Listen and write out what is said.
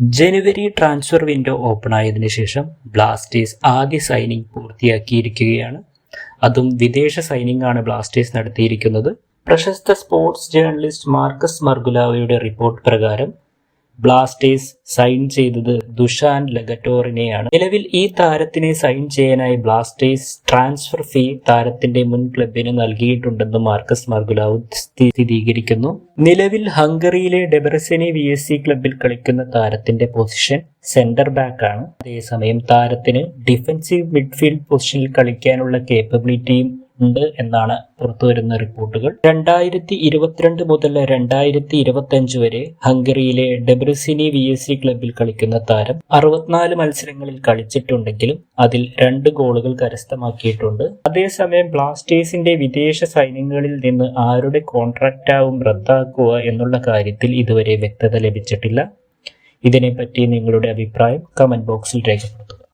ജനുവരി transfer window open ആയതിനു ശേഷം Blasters ആദ്യ സൈനിങ് പൂർത്തിയാക്കിയിരിക്കുകയാണ്. അതും വിദേശ സൈനിങ് ആണ് ബ്ലാസ്റ്റേഴ്സ് നടത്തിയിരിക്കുന്നത്. പ്രശസ്ത സ്പോർട്സ് ജേർണലിസ്റ്റ് മാർക്കസ് മർഗുലാവയുടെ റിപ്പോർട്ട് പ്രകാരം ബ്ലാസ്റ്റേഴ്സ് സൈൻ ചെയ്തത് ദുഷാൻ ലഗറ്റോറിനെയാണ്. നിലവിൽ ഈ താരത്തിനെ സൈൻ ചെയ്യാനായി ബ്ലാസ്റ്റേഴ്സ് ട്രാൻസ്ഫർ ഫീ താരത്തിന്റെ മുൻ ക്ലബിന് നൽകിയിട്ടുണ്ടെന്ന് മാർക്കസ് മർഗുലാവ് സ്ഥിരീകരിക്കുന്നു. നിലവിൽ ഹംഗറിയിലെ ഡെബറസെനി വി എസ് സി ക്ലബിൽ കളിക്കുന്ന താരത്തിന്റെ പൊസിഷൻ സെന്റർ ബാക്ക് ആണ് അതേസമയം താരത്തിന് ഡിഫൻസീവ് മിഡ്ഫീൽഡ് പൊസിഷനിൽ കളിക്കാനുള്ള കേപ്പബിലിറ്റിയും ഉണ്ട് എന്നാണ് പുറത്തുവരുന്ന റിപ്പോർട്ടുകൾ. രണ്ടായിരത്തി ഇരുപത്തിരണ്ട് മുതൽ രണ്ടായിരത്തി ഇരുപത്തി അഞ്ച് വരെ ഹംഗറിയിലെ ഡെബ്രസിനി വി എസ് സി ക്ലബിൽ കളിക്കുന്ന താരം അറുപത്തിനാല് മത്സരങ്ങളിൽ കളിച്ചിട്ടുണ്ടെങ്കിലും അതിൽ രണ്ട് ഗോളുകൾ കരസ്ഥമാക്കിയിട്ടുണ്ട്. അതേസമയം ബ്ലാസ്റ്റേഴ്സിന്റെ വിദേശ സൈന്യങ്ങളിൽ നിന്ന് ആരുടെ കോൺട്രാക്റ്റാവും റദ്ദാക്കുക എന്നുള്ള കാര്യത്തിൽ ഇതുവരെ വ്യക്തത ലഭിച്ചിട്ടില്ല. ഇതിനെപ്പറ്റി നിങ്ങളുടെ അഭിപ്രായം കമന്റ് ബോക്സിൽ രേഖപ്പെടുത്തുക.